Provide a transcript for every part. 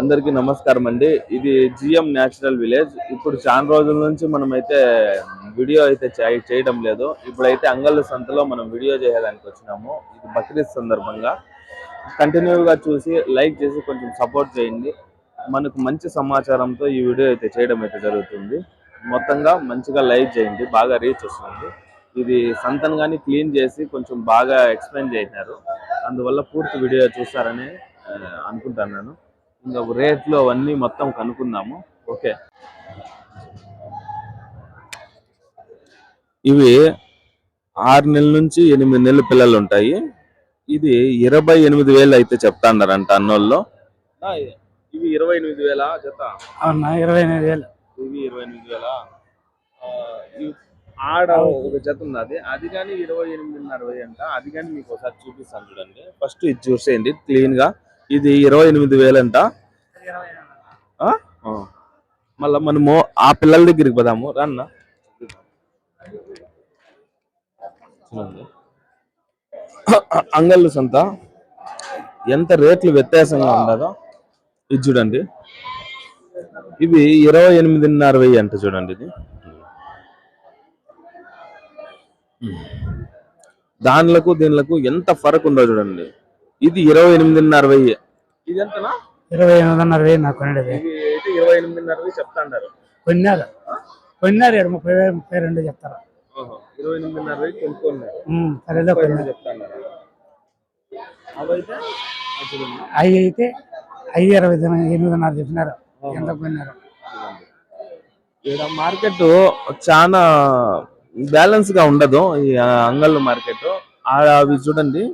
అందరికీ నమస్కారం అండి. ఇది జిఎం న్యాచురల్ విలేజ్. ఇప్పుడు చాలా రోజుల నుంచి మనమైతే వీడియో అయితే చేయడం లేదు. ఇప్పుడైతే అంగళ్ళ సంతలో మనం వీడియో చేయడానికి వచ్చినాము. ఇది బక్రీద్ సందర్భంగా. కంటిన్యూగా చూసి లైక్ చేసి కొంచెం సపోర్ట్ చేయండి. మనకు మంచి సమాచారంతో ఈ వీడియో అయితే చేయడం అయితే జరుగుతుంది. మొత్తంగా మంచిగా లైక్ చేయండి. బాగా రీచ్ వస్తుంది. ఇది సంతను కానీ క్లీన్ చేసి కొంచెం బాగా ఎక్స్ప్లెయిన్ చేసినారు. అందువల్ల పూర్తి వీడియో చూస్తారని అనుకుంటున్నాను. ఇంకా రేట్లు అవన్నీ మొత్తం కనుక్కుందాము. ఓకే. ఇవి ఆరు నెలల నుంచి ఎనిమిది నెలల పిల్లలు ఉంటాయి. ఇది ఇరవై ఎనిమిది వేలు అయితే చెప్తాన్నారంట అన్నోళ్ళు. ఇవి ఇరవై ఎనిమిది వేల జత? ఇరవై ఎనిమిది వేలు. ఇవి ఇరవై ఎనిమిది వేల? ఆడ ఒక జత ఉన్నది అది. కానీ ఇరవై ఎనిమిదిన్నర వెయ్యి అంట. అది కానీ మీకు ఒకసారి చూపిస్తాను చూడండి. ఫస్ట్ ఇది చూసేయండి క్లీన్గా ఇది ఇరవై ఎనిమిది వేలంట. ఆ? మళ్ళా మనము ఆ పిల్లల దగ్గరికి పోదాము రన్న. అంగళ్ళు సంత. ఎంత రేట్లు వ్యత్యాసంగా ఉండదో ఇది చూడండి. ఇవి ఇరవై ఎనిమిదిన్నర వెయ్యి అంట చూడండి ఇది. దానిలకు దీనిలకు ఎంత ఫరక్ ఉందో చూడండి. ఇది ఇరవై ఎనిమిదిన్నర వెయ్యి. ఇది ఎంతనా ఇరవై ఎనిమిదిన్నర వేలు నాకు కొనేది ఇరవై ఎనిమిదిన్నర వెయ్యి చెప్తాండారు కొన్నారు. కొన్నారు ముప్పై వేలు ముప్పై రెండు చెప్తారు. ఇరవై ఎనిమిదిన్నర కొనుక్కున్నారు. సరేలే కొన్నారు. అవైతే చూడండి అవి అయితే అవి ఇరవై ఎనిమిది- ఎనిమిదిన్నర చెప్పినారు. ఎంత కొన్నారు? ఇక్కడ మార్కెట్ చాలా బ్యాలెన్స్గా ఉండదు. ఈ అంగళ్ళు మార్కెట్. అవి చూడండి.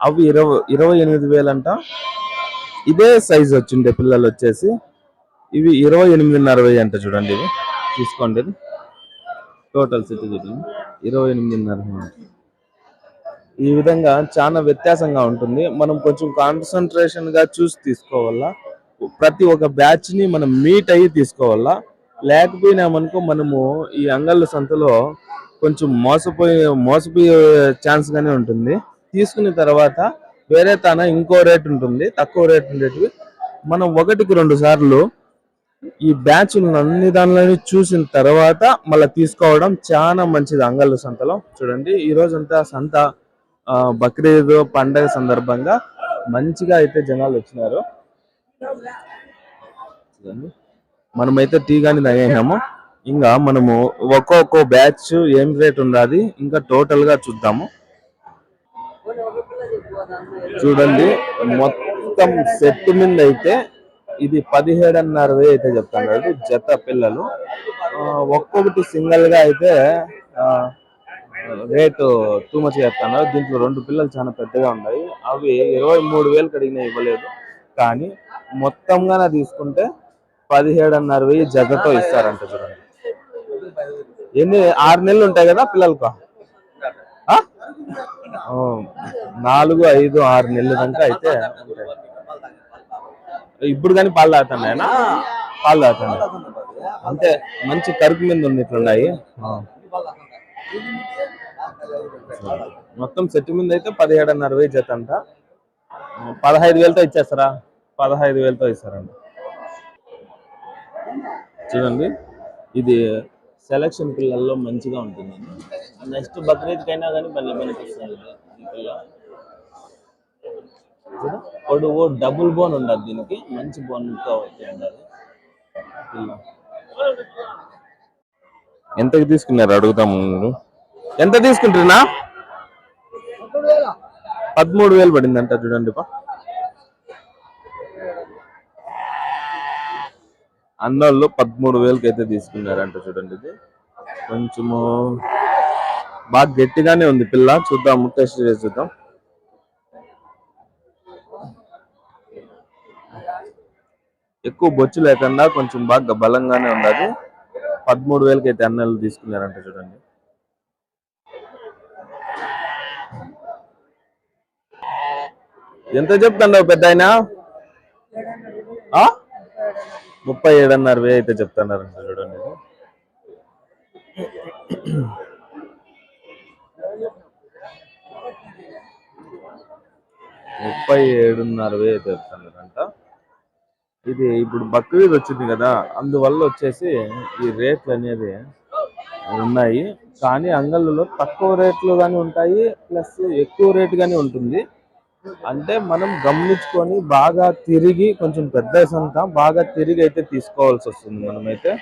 అవి ఇరవై ఇరవై ఎనిమిది వేలంట. ఇదే సైజ్ వచ్చిండే పిల్లలు వచ్చేసి ఇవి ఇరవై ఎనిమిదిన్నర వెయ్యి అంట చూడండి ఇవి. తీసుకోండి. ఇది టోటల్ సెట్ చూడండి. ఇరవై ఎనిమిదిన్నర వెయ్యి. ఈ విధంగా చాలా వ్యత్యాసంగా ఉంటుంది. మనం కొంచెం కాన్సన్ట్రేషన్గా చూసి తీసుకోవాలా? ప్రతి ఒక్క బ్యాచ్ని మనం మీట్ అయ్యి తీసుకోవాలా? లేకపోయినామనుకో మనము ఈ అంగళ్ళ సంతలో కొంచెం మోసపోయే మోసపోయే ఛాన్స్ గానే ఉంటుంది. తీసుకున్న తర్వాత వేరే తన ఇంకో రేట్ ఉంటుంది తక్కువ రేట్ ఉండేటివి. మనం ఒకటికి రెండు సార్లు ఈ బ్యాచ్ అన్ని దానిలోని చూసిన తర్వాత మళ్ళీ తీసుకోవడం చాలా మంచిది. అంగళ్ళ సంతలో చూడండి ఈ రోజంతా సంత ఆ, బక్రీద్ పండగ సందర్భంగా మంచిగా అయితే జనాలు వచ్చినారు. మనమైతే టీ కానీ తాగేసాము ఇంకా మనము ఒక్కొక్క బ్యాచ్ ఏం రేట్ ఉన్నది ఇంకా టోటల్గా చూద్దాము. చూడండి మొత్తం సెట్ మీద అయితే ఇది పదిహేడున్నర వే అయితే చెప్తున్నాడు జత పిల్లలు. ఒక్కొక్కటి సింగిల్గా అయితే రేటు టూ మచ్ చెప్తున్నారు. దీంట్లో రెండు పిల్లలు చాలా పెద్దగా ఉన్నాయి. అవి ఇరవై మూడు వేలు కడిగినా ఇవ్వలేదు. కానీ మొత్తంగా తీసుకుంటే పదిహేడున్నర వెయ్యి జతతో ఇస్తారంట చూడండి. ఎన్ని ఆరు నెలలు ఉంటాయి కదా పిల్లలకు? నాలుగు ఐదు ఆరు నెలల దాకా అయితే. ఇప్పుడు కానీ పాలు తాగుతున్నాయనా? పాలు తాగుతున్నాయి? అంతే మంచి కరుపు మీద ఉంది ఇట్లున్నాయి. మొత్తం సెట్ మీద అయితే పదిహేడున్నర అంట. ఆ, పదహైదు వేలతో ఇచ్చేస్తారా? పదహైదు వేలతో ఇస్తారంట. చూడండి ఇది సెలక్షన్ పిల్లల్లో మంచిగా ఉంటుంది. నెక్స్ట్ బక్రీద్ కైనా కానీ మళ్ళీ పనిపిస్తుంది ఈ పిల్ల పొడువు డబుల్ బోన్ ఉండదు దీనికి. మంచి బోన్తో ఉండదు పిల్ల ఎంతకి తీసుకున్నారు? అడుగుతాము మీరు. ఎంత తీసుకుంటున్నా? పదమూడు వేలు పడిందంట చూడండి పా. అన్నోళ్ళు పదమూడు వేలకి అయితే తీసుకున్నారంట చూడండి ఇది. కొంచెము బాగా గట్టిగానే ఉంది పిల్ల. చూద్దాం టెస్ట్ చేసి చూద్దాం. ఎక్కువ బొచ్చు లేకుండా కొంచెం బాగా బలంగానే ఉన్నది పదమూడు వేలకి అయితే అన్నలు తీసుకున్నారంట చూడండి. ఎంత చెప్తాండవు పెద్ద ఆయన ముప్పై ఏడున్నర వే అయితే చెప్తున్నారంట చూడండి. ముప్పై ఏడున్నర వే అయితే చెప్తున్నారంట. ఇది ఇప్పుడు బక్రీద్ వచ్చింది కదా అందువల్ల వచ్చేసి ఈ రేట్లు అనేది ఉన్నాయి. కానీ అంగళ్ళలో తక్కువ రేట్లు కానీ ఉంటాయి ప్లస్ ఎక్కువ రేటు కానీ ఉంటుంది. అంటే మనం గమనించుకొని బాగా తిరిగి కొంచెం పెద్ద సంత బాగా తిరిగి అయితే తీసుకోవాల్సి వస్తుంది మనమైతే.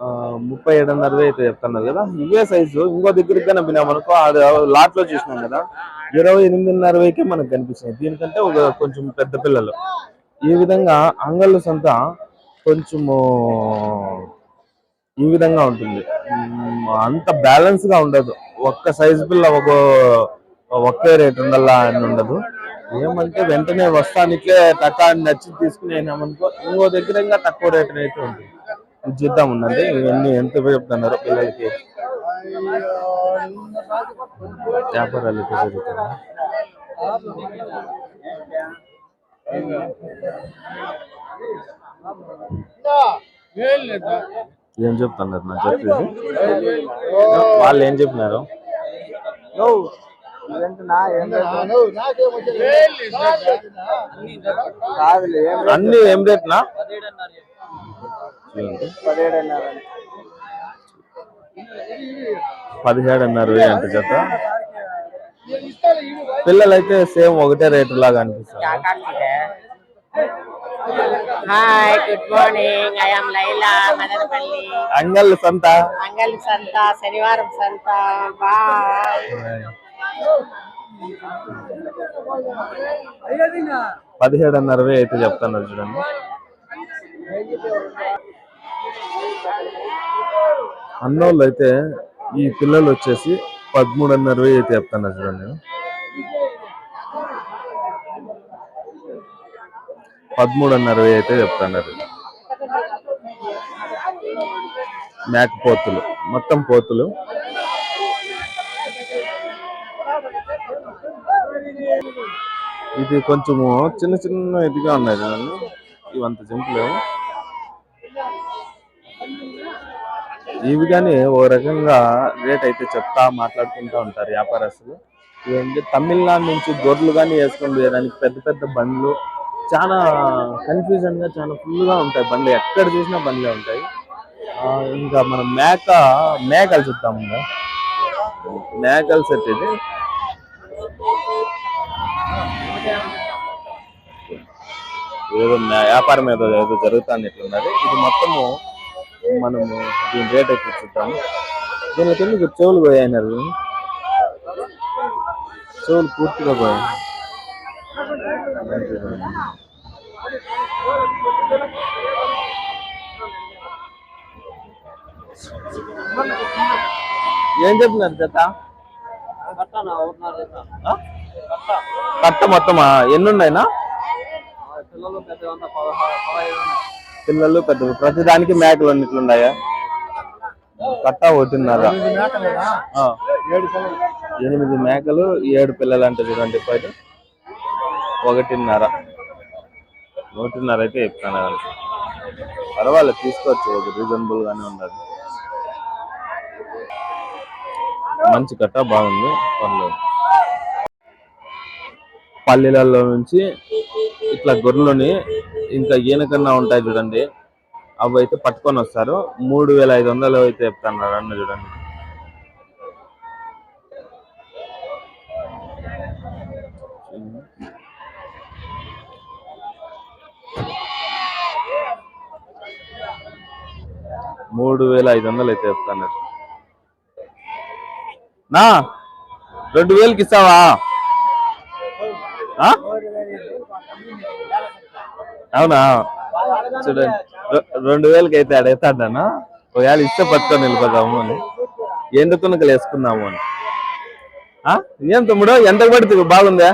ఆ, ముప్పై ఏడున్నర అయితే చెప్తున్నారు కదా. ఇవే సైజు ఇంకో దగ్గరికి కానీ పోయినామనుకో అది లాట్లో చూసినాం కదా. ఇరవై ఎనిమిదిన్నర వేకే మనకు కనిపిస్తుంది దీనికంటే ఒక కొంచెం పెద్ద పిల్లలు. ఈ విధంగా అంగళ్ళు సంత కొంచెము ఈ విధంగా ఉంటుంది. అంత బ్యాలెన్స్గా ఉండదు. ఒక్క సైజు పిల్ల ఒక ఒకే రేట్ ఉండాలా అని ఉండదు. ఏమంటే వెంటనే వస్తానికే టకా అని నచ్చి తీసుకుని అయినామనుకో ఇంకో దగ్గర తక్కువ రేట్ అయితే ఉంటుంది. చూద్దాం ఉండండి ఇవన్నీ ఎంత చెప్తున్నారు పిల్లలకి. వ్యాపారాలు అయితే జరుగుతున్నాయి? ఏం చెప్తున్నారు నాకు చెప్పేది? వాళ్ళు ఏం చెప్పినారు? అన్ని ఏం రేట్నా? పదిహేడున్నర వెయ్యి అంత జత. పిల్లలైతే సేమ్ ఒకటే రేటు లాగా అనిపిస్తారు hi good morning. I am Laila Madanapalle. అంగల్ సంత. మంగళ సంత శనివారం సంత. బాయ్. పదిహేడున్నర వెయ్యి అయితే చెప్తాను చూడండి. అన్నోళ్ళు అయితే ఈ పిల్లలు వచ్చేసి పదమూడున్నర వెయ్యి అయితే చెప్తాను చూడండి. పదమూడున్నర వెయ్యి అయితే చెప్తున్నారు. మేక పోతులు మొత్తం పోతులు. ఇది కొంచెము చిన్న చిన్న ఇదిగా ఉన్నాయి చూడండి. ఇవంత సింపుల్ ఇవి కానీ ఓ రకంగా రేట్ అయితే చెప్తా మాట్లాడుకుంటా ఉంటారు వ్యాపారస్తులు. ఇవంటే తమిళనాడు నుంచి గొర్రెలు కానీ వేసుకొని పోయడానికి పెద్ద పెద్ద బండ్లు. చాలా కన్ఫ్యూజన్గా చాలా ఫుల్గా ఉంటాయి బండ్లు. ఎక్కడ చూసినా బండ్లే ఉంటాయి. ఆ, ఇంకా మనం మేక మేకలు చెప్తాము మేకలు సెట్ ఇది. ఏదో వ్యాపారం ఏదో ఏదో జరుగుతుంది ఇట్లున్నది. ఇది మొత్తము మనము దీని రేట్ అయితే చూద్దాము. దీనికి ఎందుకు చెవులు పోయాయినారు చెవులు పూర్తిగా పోయాయి. ఏం చెప్పినారు జత ఆ? కట్ట మొత్తమా ఎన్నున్నాయినా? పిల్లలు పెద్ద ప్రతి దానికి మేకలు అన్నిట్లున్నాయా? కట్ట ఒకటిన్నర. ఎనిమిది మేకలు ఏడు పిల్లలు అంటే చూడండి పైన ఒకటిన్నర. ఒకటిన్నర అయితే చెప్తాను పర్వాలేదు తీసుకోవచ్చు. ఒక రీజనబుల్ గానే ఉండదు మంచి కట్ట బాగుంది. పర్లేదు. పల్లెలలో నుంచి ఇట్లా గొర్రెలని ఇంకా ఈయనకన్నా ఉంటాయి చూడండి. అవి అయితే పట్టుకొని వస్తారు. మూడు వేల ఐదు వందలు అయితే చెప్తున్నారు అన్న చూడండి. మూడు వేల ఐదు వందలు అయితే చెప్తున్నారు. నా రెండు వేలకి ఇస్తావా? అవునా? చూడండి రెండు వేలకి అయితే అడుగుతాడనా ఒకవేళ ఇస్తే పట్టుకొని వెళ్ళిపోదాము అని. ఎందుకు వేసుకుందాము అని. ఆ? ఏం తమ్ముడు? ఎంత పడుతుంది? బాగుందా?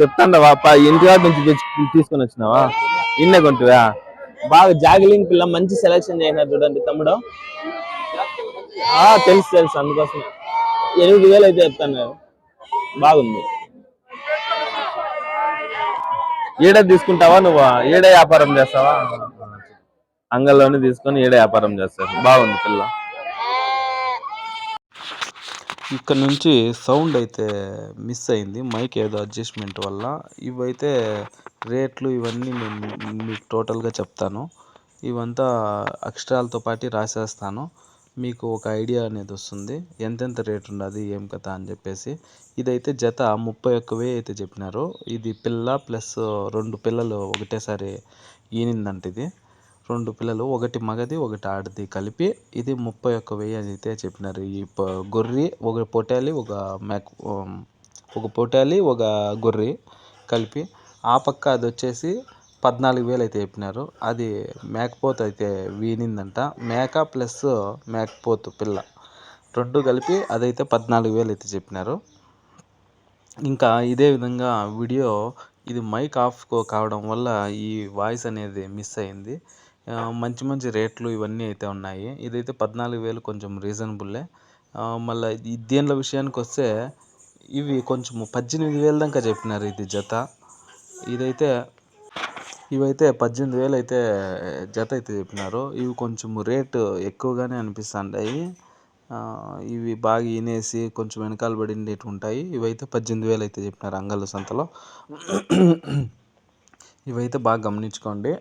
చెప్తాండవా పా ఇంటి వాటి నుంచి తీసుకొని వచ్చినావా? ఇన్నే కొంటువా? బాగా జాగిలింగ్ పిల్ల మంచి సెలెక్షన్ చేసినారు చూడండి తమ్ముడు. ఆ తెలుసు తెలుసు అందుకోసం ఎనిమిది వేలు అయితే చెప్తాను బాగుంది. ఈడే తీసుకుంటావా నువ్వు? ఈడే వ్యాపారం చేస్తావా? అంగల్లోనే తీసుకొని ఈడే వ్యాపారం చేస్తారు. బాగుంది పిల్ల. ఇక్కడ నుంచి సౌండ్ అయితే మిస్ అయింది. మైక్ ఏదో అడ్జస్ట్మెంట్ వల్ల. ఇవైతే రేట్లు ఇవన్నీ నేను మీకు టోటల్గా చెప్తాను. ఇవంతా అక్షరాలతో పాటు రాసేస్తాను. మీకు ఒక ఐడియా అనేది వస్తుంది. ఎంతెంత రేట్ ఉన్నది ఏం కథ అని చెప్పేసి. ఇదైతే జత ముప్పై ఒక్క వెయ్యి అయితే చెప్పినారు. ఇది పిల్ల ప్లస్ రెండు పిల్లలు ఒకటేసారి ఈనిందంట ఇది. రెండు పిల్లలు ఒకటి మగది ఒకటి ఆడది కలిపి ఇది ముప్పై ఒక్క వెయ్యి అని అయితే చెప్పినారు. ఈ గొర్రె ఒక పొటాలి ఒక మెక్ ఒక పొటాలి ఒక గొర్రె కలిపి. ఆ పక్క అది వచ్చేసి పద్నాలుగు వేలు అయితే చెప్పినారు. అది మేకపోతు అయితే వీనిందంట. మేక ప్లస్ మేకపోతు పిల్ల. రెండు కలిపి అదైతే పద్నాలుగు వేలు అయితే చెప్పినారు. ఇంకా ఇదే విధంగా వీడియో ఇది మైక్ ఆఫ్ కావడం వల్ల ఈ వాయిస్ అనేది మిస్ అయింది. మంచి మంచి రేట్లు ఇవన్నీ అయితే ఉన్నాయి. ఇదైతే పద్నాలుగు వేలు కొంచెం రీజనబుల్లే. మళ్ళీ దీనిలో విషయానికి వస్తే ఇవి కొంచెం పద్దెనిమిది వేల దాకా చెప్పినారు ఇది జత. ఇదైతే ఇవైతే పద్దెనిమిది వేలు అయితే జత అయితే చెప్పినారు. ఇవి కొంచెం రేటు ఎక్కువగానే అనిపిస్తుంటాయి ఇవి బాగా ఈనేసి కొంచెం వెనకాల పడిండేటివి ఉంటాయి. ఇవైతే పద్దెనిమిది వేలు అయితే చెప్పినారు అంగళ్ళ సంతలో. ఇవైతే బాగా గమనించుకోండి.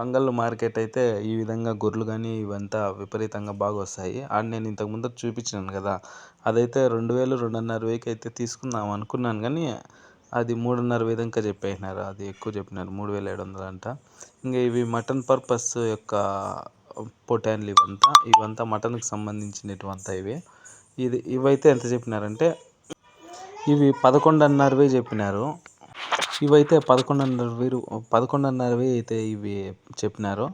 అంగళ్ళు మార్కెట్ అయితే ఈ విధంగా గొర్రెలు కానీ ఇవంతా విపరీతంగా బాగా వస్తాయి. ఆడ నేను ఇంతకు ముందు చూపించినాను కదా. అదైతే రెండు వేలు రెండున్నర వేలకి అయితే తీసుకుందాం అనుకున్నాను కానీ అది మూడున్నర విధంగా చెప్పేసినారు. అది ఎక్కువ చెప్పినారు. మూడు వేల ఏడు వందలు అంట. ఇంకా ఇవి మటన్ పర్పస్ యొక్క పొటాన్లు ఇవంతా ఇవంతా మటన్కి సంబంధించినటువంతా ఇవి. ఇది ఇవైతే ఎంత చెప్పినారంటే ఇవి పదకొండున్నరవే చెప్పినారు. ఇవైతే పదకొండున్నర వేలు పదకొండున్నర అయితే ఇవి చెప్పినారు.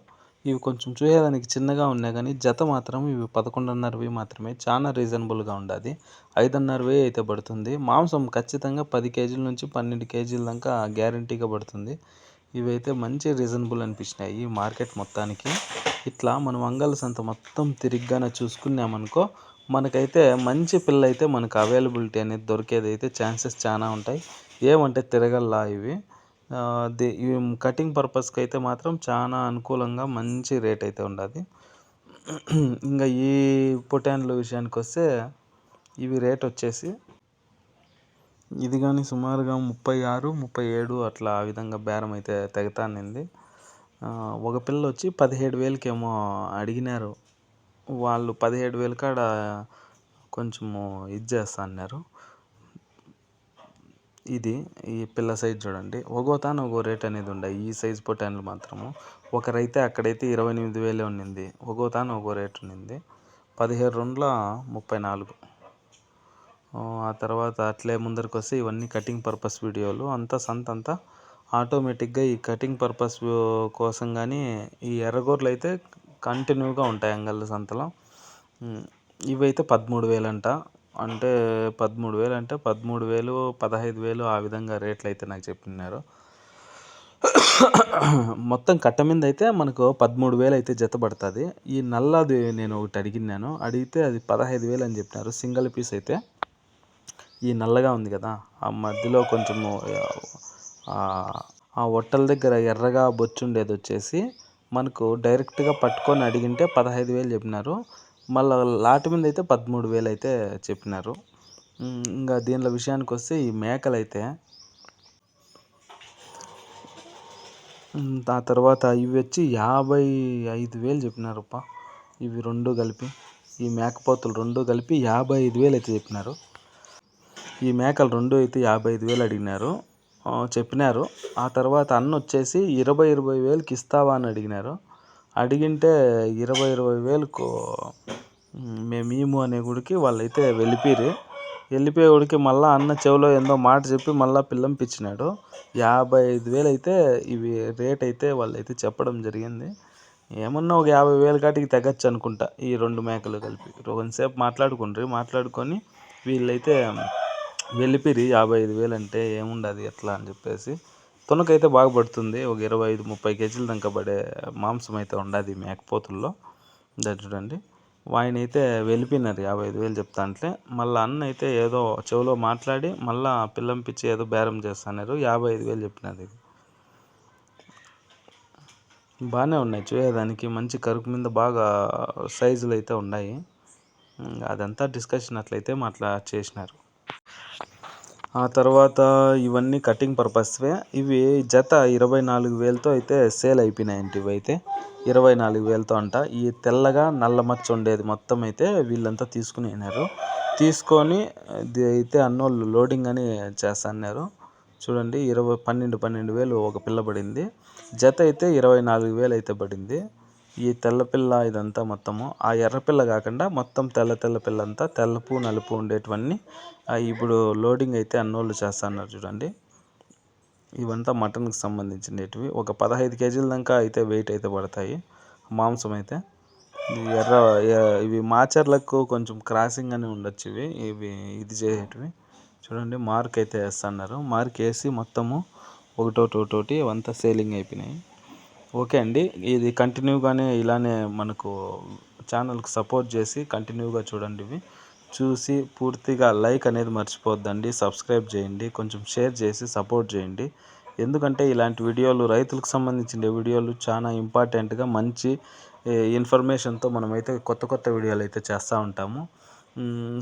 ఇవి కొంచెం చూసేదానికి చిన్నగా ఉన్నాయి కానీ జత మాత్రం ఇవి పదకొండున్నర మాత్రమే. చాలా రీజనబుల్గా ఉండాది. ఐదున్నర వెయ్యి అయితే పడుతుంది. మాంసం ఖచ్చితంగా పది కేజీల నుంచి పన్నెండు కేజీల దాకా గ్యారంటీగా పడుతుంది. ఇవైతే మంచి రీజనబుల్ అనిపించినాయి ఈ మార్కెట్ మొత్తానికి. ఇట్లా మనం అంగళ్ళ సంత మొత్తం తిరిగ్గానే చూసుకున్నామనుకో మనకైతే మంచి పిల్ల అయితే మనకు అవైలబిలిటీ అనేది దొరికేది అయితే ఛాన్సెస్ చాలా ఉంటాయి. ఏమంటే తిరగల్లా ఇవి. కటింగ్ పర్పస్కి అయితే మాత్రం చాలా అనుకూలంగా మంచి రేట్ అయితే ఉండదు. ఇంకా ఈ పొటాన్ల విషయానికి వస్తే ఇవి రేట్ వచ్చేసి ఇది కానీ సుమారుగా ముప్పై ఆరు ముప్పై ఏడు అట్లా ఆ విధంగా బేరం అయితే తెగతానింది. ఒక పిల్ల వచ్చి పదిహేడు వేలకేమో అడిగినారు. వాళ్ళు పదిహేడు వేలు కాడ కొంచెము ఇది చేస్తా అన్నారు ఇది ఈ పిల్ల సైజ్ చూడండి. ఒక్కో తాను ఒక్కో రేట్ అనేది ఉండే ఈ సైజ్ పొటాన్లు మాత్రము. ఒకరైతే అక్కడైతే ఇరవై ఎనిమిది వేలే ఉన్నింది. ఒక్కో తాను ఒక్కో రేట్ ఉన్నింది. పదిహేడు రెండుల ముప్పై నాలుగు ఆ, తర్వాత అట్లే ముందరికి వస్తే ఇవన్నీ కటింగ్ పర్పస్ వీడియోలు అంతా సంత అంతా ఆటోమేటిక్గా ఈ కటింగ్ పర్పస్ కోసం కానీ ఈ ఎర్రగోర్లు అయితే కంటిన్యూగా ఉంటాయి అంగళ్ళ సంతలో. ఇవైతే పదమూడు వేలంట. అంటే పదమూడు వేలు అంటే పదమూడు వేలు పదహైదు వేలు ఆ విధంగా రేట్లు అయితే నాకు చెప్పినారు. మొత్తం కట్ట మీద అయితే మనకు పదమూడు వేలు అయితే జత పడుతుంది ఈ నల్లది నేను ఒకటి అడిగినాను. అడిగితే అది పదహైదు వేలు అని చెప్పినారు. సింగిల్ పీస్ అయితే ఈ నల్లగా ఉంది కదా ఆ మధ్యలో కొంచెము ఆ, ఆ ఒట్టల దగ్గర ఎర్రగా బొచ్చుండేది వచ్చేసి మనకు డైరెక్ట్గా పట్టుకొని అడిగింటే పదహైదు వేలు చెప్పినారు. మళ్ళీ లాటి మీద అయితే పదమూడు వేలు అయితే చెప్పినారు. ఇంకా దీనిలో విషయానికి వస్తే ఈ మేకలు అయితే ఆ తర్వాత ఇవి వచ్చి యాభై ఐదు వేలు చెప్పినారప్ప ఇవి రెండు కలిపి ఈ మేకపోతులు రెండు కలిపి యాభై ఐదు వేలు అయితే చెప్పినారు. ఈ మేకలు రెండు అయితే యాభై ఐదు వేలు అడిగినారు. చెప్పినారు. ఆ తర్వాత అన్న వచ్చేసి ఇరవై ఇరవై వేలకి ఇస్తావా అని అడిగినారు. అడిగింటే ఇరవై ఇరవై వేలకు మేము ఇయ్యము అనే గుడికి వాళ్ళైతే వెళ్ళిపోయే వెళ్ళిపోయేవాడికి మళ్ళా అన్న చెవిలో ఏందో మాట చెప్పి మళ్ళా పిల్లంపించినాడు యాభై ఐదు వేలు అయితే ఇవి రేట్ అయితే వాళ్ళైతే చెప్పడం జరిగింది. ఏమన్నా ఒక యాభై వేల కాటికి తెగచ్చు అనుకుంటా ఈ రెండు మేకలు కలిపి. కొంతసేపు మాట్లాడుకుండ్రి మాట్లాడుకొని వీళ్ళైతే వెళ్ళిపోయి యాభై ఐదు వేలు అంటే ఏముండదు ఎట్లా అని చెప్పేసి. తునకైతే బాగా పడుతుంది. ఒక ఇరవై ఐదు ముప్పై కేజీల దాకా పడే మాంసం అయితే ఉండదు మేకపోతుల్లో ఇదా చూడండి. ఆయన అయితే వెళ్ళిపోయినారు. యాభై ఐదు వేలు చెప్తా అంటే మళ్ళీ అన్న అయితే ఏదో చెవిలో మాట్లాడి మళ్ళీ పిల్లం పిచ్చి ఏదో బేరం చేస్తున్నారు. యాభై ఐదు వేలు చెప్పినది ఇది. బాగానే ఉన్నాయి. చూసేదానికి మంచి కరుకు మీద బాగా సైజులు అయితే ఉన్నాయి. అదంతా డిస్కషన్ అట్లయితే మాట్లా చేసినారు. ఆ తర్వాత ఇవన్నీ కటింగ్ పర్పస్వే. ఇవి జత ఇరవై నాలుగు వేలతో అయితే సేల్ అయిపోయినాయంట ఇవైతే ఇరవై నాలుగు వేలతో అంట. ఈ తెల్లగా నల్ల మచ్చ ఉండేది మొత్తం అయితే వీళ్ళంతా తీసుకుని అయినారు తీసుకొని అయితే అన్నోళ్ళు లోడింగ్ అని చేస్తున్నారు చూడండి ఇరవై పన్నెండు పన్నెండు వేలు ఒక పిల్ల పడింది. జత అయితే ఇరవై నాలుగు వేలు అయితే పడింది. ఈ తెల్ల పిల్ల ఇదంతా మొత్తము. ఆ ఎర్ర పిల్ల కాకుండా మొత్తం తెల్ల తెల్ల పిల్ల అంతా తెల్లపు నలుపు ఉండేటివన్నీ ఇప్పుడు లోడింగ్ అయితే అన్నోళ్ళు చేస్తున్నారు చూడండి. ఇవంతా మటన్కి సంబంధించినవి ఒక పదహైదు కేజీల దాకా అయితే వెయిట్ అయితే పడతాయి. మాంసం అయితే. ఎర్ర ఇవి మాచర్లకు కొంచెం క్రాసింగ్ అని ఉండొచ్చు ఇవి. ఇవి ఇది చేసేటివి. చూడండి మార్క్ అయితే వేస్తున్నారు. మార్క్ వేసి మొత్తము ఒకటోటి ఒకటోటి అవంతా సేలింగ్ అయిపోయినాయి. ఓకే అండి. ఇది కంటిన్యూగానే ఇలానే మనకు ఛానల్కి సపోర్ట్ చేసి కంటిన్యూగా చూడండి ఇవి. చూసి పూర్తిగా లైక్ అనేది మర్చిపోద్దండి. సబ్స్క్రైబ్ చేయండి. కొంచెం షేర్ చేసి సపోర్ట్ చేయండి. ఎందుకంటే ఇలాంటి వీడియోలు రైతులకు సంబంధించిన వీడియోలు చాలా ఇంపార్టెంట్గా మంచి ఇన్ఫర్మేషన్తో మనమైతే కొత్త కొత్త వీడియోలు అయితే చేస్తూ ఉంటాము.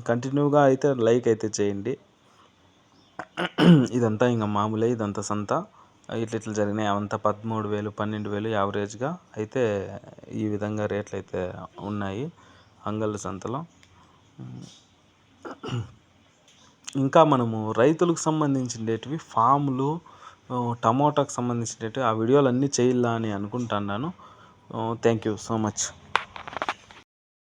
కంటిన్యూగా అయితే లైక్ అయితే చేయండి. ఇదంతా ఇంకా మామూలే ఇదంతా సంతా. ఇట్లా ఇట్లా జరిగినాయి. అవంతా పదమూడు వేలు పన్నెండు వేలు యావరేజ్గా అయితే ఈ విధంగా రేట్లు అయితే ఉన్నాయి అంగళ్ళ సంతలో. ఇంకా మనము రైతులకు సంబంధించినవి ఫాములు టమోటాకు సంబంధించినవి ఆ వీడియోలు అన్నీ చేయాలా అని అనుకుంటున్నాను. Thank you so much.